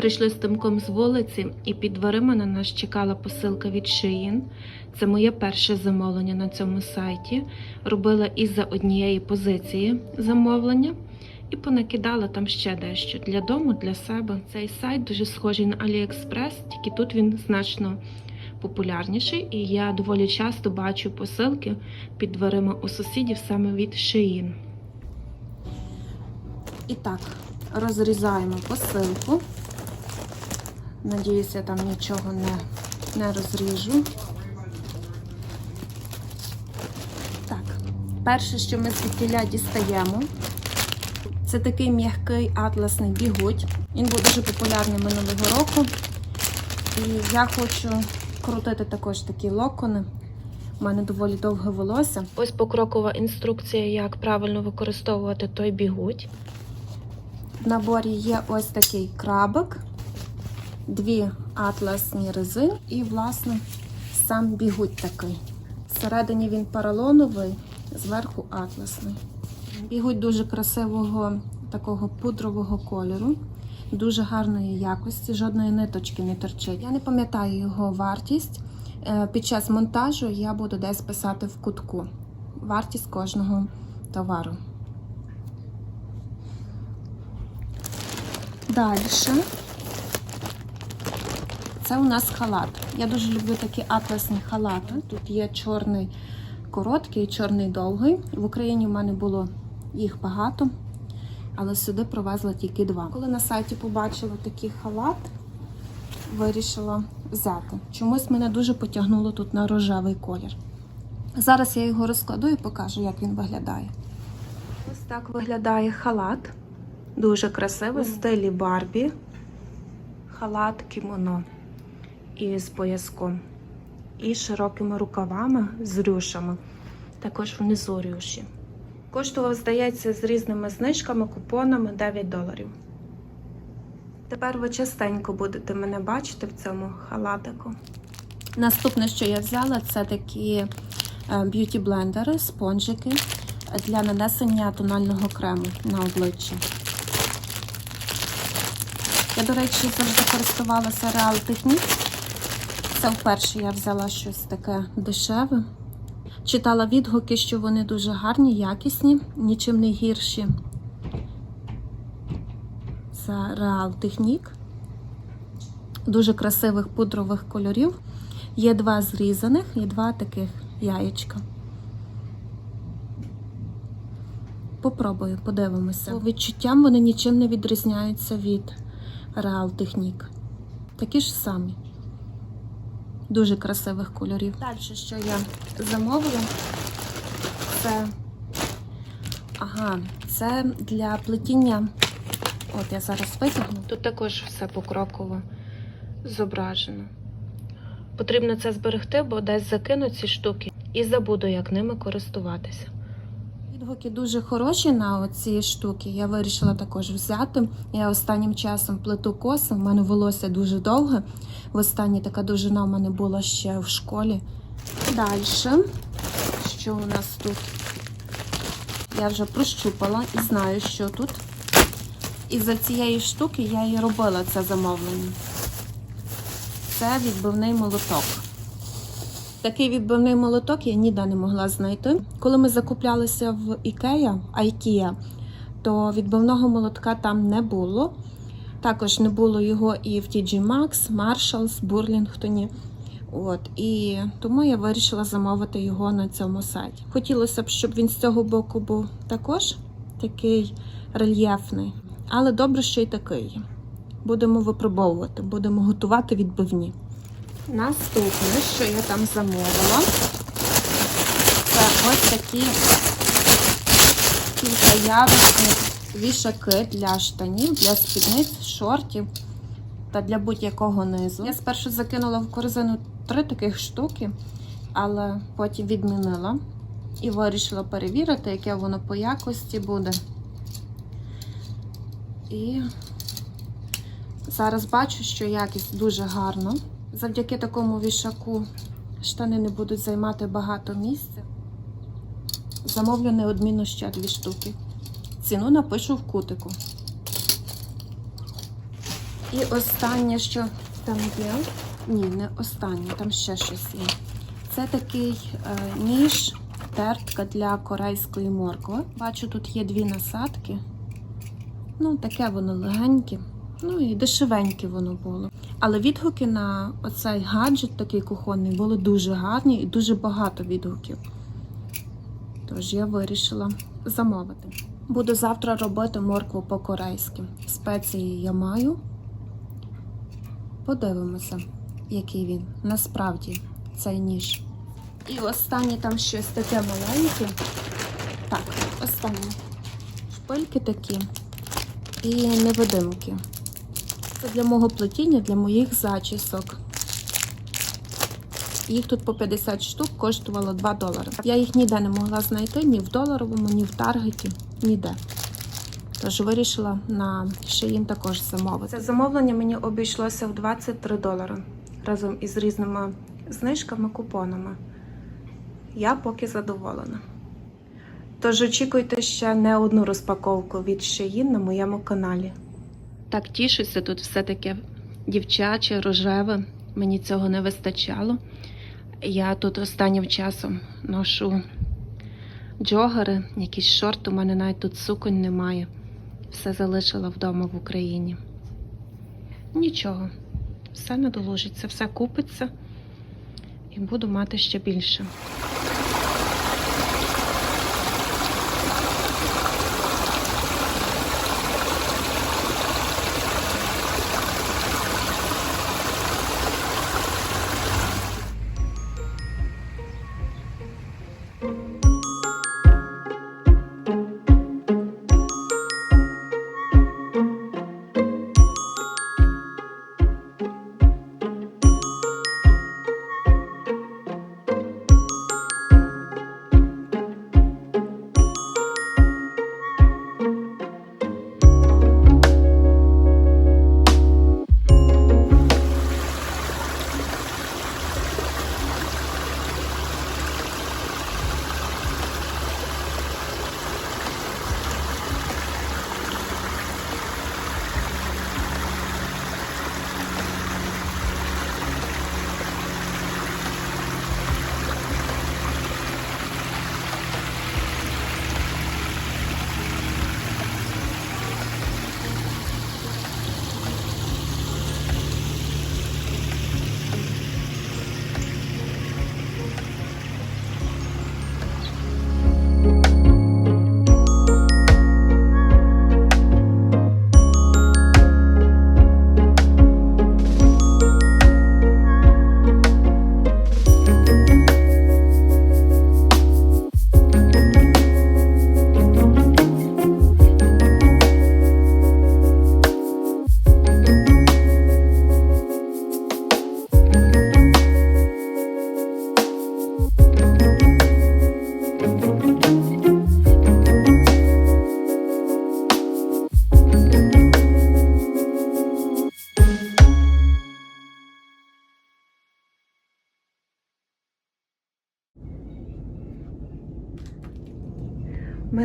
Прийшли з тимком з вулиці, і під дверима на нас чекала посилка від Shein. Це моє перше замовлення на цьому сайті. Робила із-за однієї позиції замовлення і понакидала там ще дещо для дому, для себе. Цей сайт дуже схожий на AliExpress, тільки тут він значно популярніший, і я доволі часто бачу посилки під дверима у сусідів саме від Shein. І так, розрізаємо посилку. Надіюся, там нічого не, не розріжу. Так, перше, що ми звідтіля дістаємо, це такий м'який атласний бігуть. Він був дуже популярний минулого року. І я хочу крутити також такі локони. У мене доволі довге волосся. Ось покрокова інструкція, як правильно використовувати той бігуть. В наборі є ось такий крабик, дві атласні рези і, власне, сам бігуть такий. Всередині він поролоновий, зверху атласний. Бігуть дуже красивого такого пудрового кольору, дуже гарної якості, жодної ниточки не торчить. Я не пам'ятаю його вартість. Е, Під час монтажу я буду десь писати в кутку вартість кожного товару. Далі. Це у нас халат. Я дуже люблю такі атласні халати. Тут є чорний короткий і чорний довгий. В Україні в мене було їх багато, але сюди привезла тільки два. Коли на сайті побачила такий халат, вирішила взяти. Чомусь мене дуже потягнуло тут на рожевий колір. Зараз я його розкладу і покажу, як він виглядає. Ось так виглядає халат. Дуже красивий, в стилі Барбі. Халат кімоно із пояском. І широкими рукавами з рюшами. Також внизу рюші. Коштував, здається, з різними знижками, купонами 9 доларів. Тепер ви частенько будете мене бачити в цьому халатику. Наступне, що я взяла, це такі б'юті-блендери, спонжики для нанесення тонального крему на обличчя. Я, до речі, завжди користувалася Real Techniques. Це вперше я взяла щось таке дешеве. Читала відгуки, що вони дуже гарні, якісні, нічим не гірші. Це Real Technique. Дуже красивих пудрових кольорів. Є два зрізаних і два таких яєчка. Попробую, подивимося. По відчуттям вони нічим не відрізняються від Real Technique. Такі ж самі. Дуже красивих кольорів. Далі, що я замовила, це ага, це для плетіння. От я зараз витягну. Тут також все покроково зображено. Потрібно це зберегти, бо десь закину ці штуки і забуду, як ними користуватися. Відгуки дуже хороші на оці штуки. Я вирішила також взяти. Я останнім часом плету коси. У мене волосся дуже довге. Востаннє така довжина в мене була ще в школі. Далі, що у нас тут? Я вже прощупала і знаю, що тут. Із-за цієї штуки я і робила це замовлення. Це відбивний молоток. Такий відбивний молоток я ніде не могла знайти. Коли ми закуплялися в Ікея, IKEA, то відбивного молотка там не було. Також не було його і в TG Maxx, Marshalls, Бурлінгтоні. От, і тому я вирішила замовити його на цьому сайті. Хотілося б, щоб він з цього боку був також такий рельєфний, але добре, що й такий. Будемо випробовувати, будемо готувати відбивні. Наступне, що я там замовила, це ось такі кількаярусні вішаки для штанів, для спідниць, шортів та для будь-якого низу. Я спершу закинула в корзину три таких штуки, але потім відмінила і вирішила перевірити, яке воно по якості буде. І зараз бачу, що якість дуже гарна. Завдяки такому вішаку штани не будуть займати багато місця. Замовлю неодмінно ще дві штуки. Ціну напишу в кутику. І останнє, що там є. Ні, не останнє, там ще щось є. Це такий е, ніж, тертка для корейської моркви. Бачу, тут є дві насадки. Ну, таке воно легеньке. Ну і дешевеньке воно було. Але відгуки на оцей гаджет, такий кухонний, були дуже гарні і дуже багато відгуків. Тож я вирішила замовити. Буду завтра робити моркву по-корейськи. Спеції я маю. Подивимося, який він насправді цей ніж. І останнє там щось таке маленьке. Так, останнє. Шпильки такі і невидимки. Це для мого плетіння, для моїх зачісок. Їх тут по 50 штук коштувало 2 долари. Я їх ніде не могла знайти, ні в доларовому, ні в таргеті, ніде. Тож вирішила на Shein також замовити. Це замовлення мені обійшлося в 23 долари разом із різними знижками, купонами. Я поки задоволена. Тож очікуйте ще не одну розпаковку від Shein на моєму каналі. Так тішуся, тут все таке дівчаче, рожеве. Мені цього не вистачало. Я тут останнім часом ношу джогери, якісь шорти, у мене навіть тут суконь немає. Все залишила вдома в Україні. Нічого, все надолужиться, все купиться і буду мати ще більше.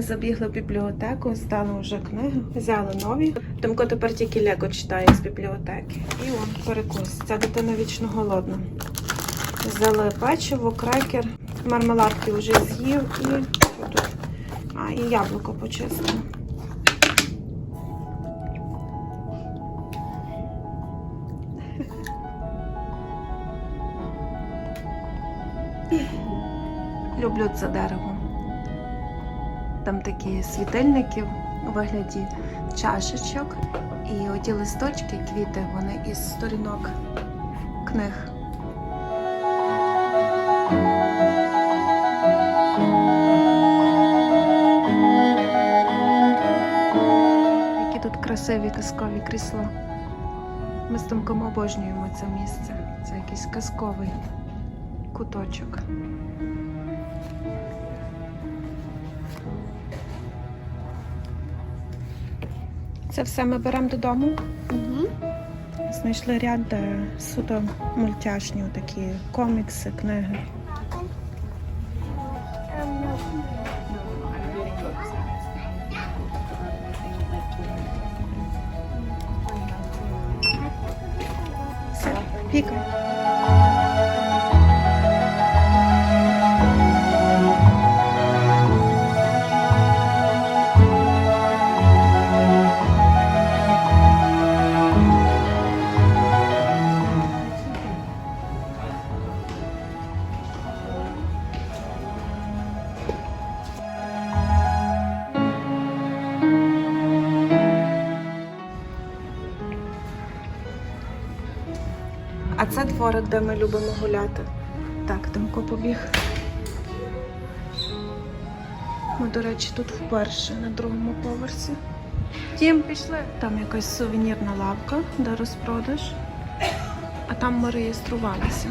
Ми забігли в бібліотеку, здали вже книги, взяли нові. Тимко тепер тільки Лего читає з бібліотеки. І он перекус. Ця дитина вічно голодна. Взяли печиво, крекер, мармеладки вже з'їв і що тут? А, і яблуко почистив. Люблю це дерево. Там такі світильники у вигляді чашечок. І оті листочки, квіти, вони із сторінок книг. Які тут красиві казкові крісла. Ми з Томком обожнюємо це місце. Це якийсь казковий куточок. Це все ми беремо додому. Угу. Знайшли ряд де суто мультяшні такі комікси, книги. А це дворик, де ми любимо гуляти. Так, Тимко побіг. Ми, до речі, тут вперше на другому поверсі. Тім, пішли. Там якась сувенірна лавка, де розпродаж. А там ми реєструвалися.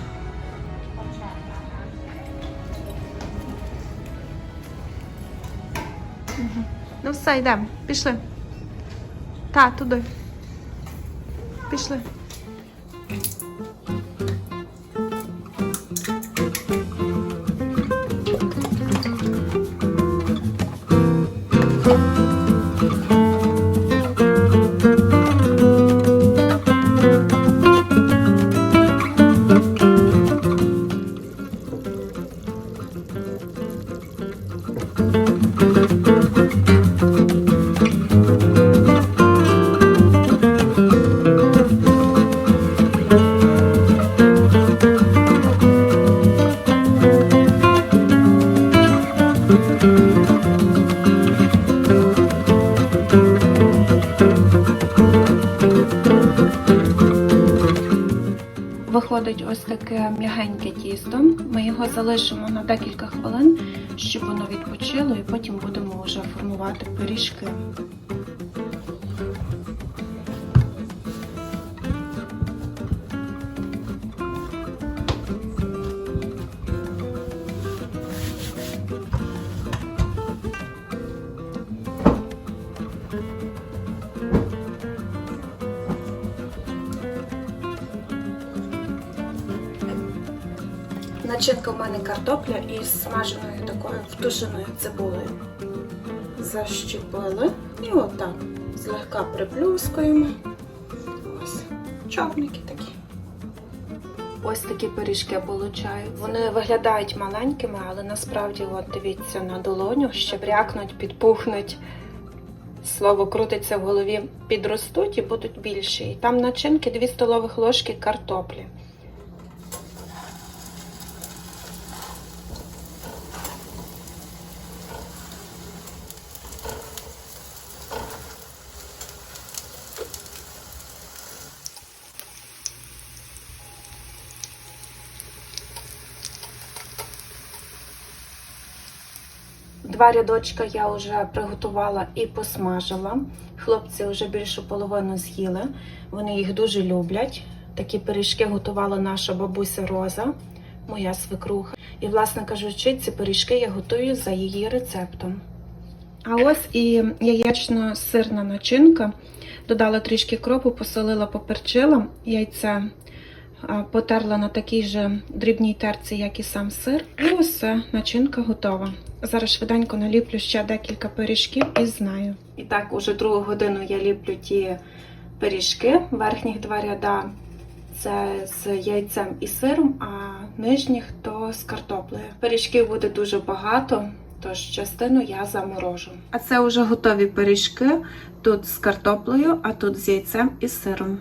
Ну все, йдемо. Пішли. Та, туди. Пішли. Таке тісто. Ми його залишимо на декілька хвилин, щоб воно відпочило, і потім будемо вже формувати пиріжки. Начинка в мене картопля із смаженою такою втушеною цибулею. Защепили і отак злегка приплюскуємо. Ось чорники такі. Ось такі пиріжки получають. Вони виглядають маленькими, але насправді, от дивіться на долоню, ще брякнуть, підпухнуть. Слово крутиться в голові, підростуть і будуть більші. І там начинки 2 столових ложки картоплі. Два рядочка я вже приготувала і посмажила. Хлопці вже більшу половину з'їли. Вони їх дуже люблять. Такі пиріжки готувала наша бабуся Роза, моя свекруха. І, власне кажучи, ці пиріжки я готую за її рецептом. А ось і яєчно-сирна начинка. Додала трішки кропу, посолила, поперчила яйце потерла на такій же дрібній терці, як і сам сир. І ось начинка готова. Зараз швиденько наліплю ще декілька пиріжків і знаю. І так, уже другу годину я ліплю ті пиріжки. Верхніх два ряда це з яйцем і сиром, а нижніх то з картоплею. Пиріжків буде дуже багато. Тож частину я заморожу. А це вже готові пиріжки. Тут з картоплею, а тут з яйцем і сиром.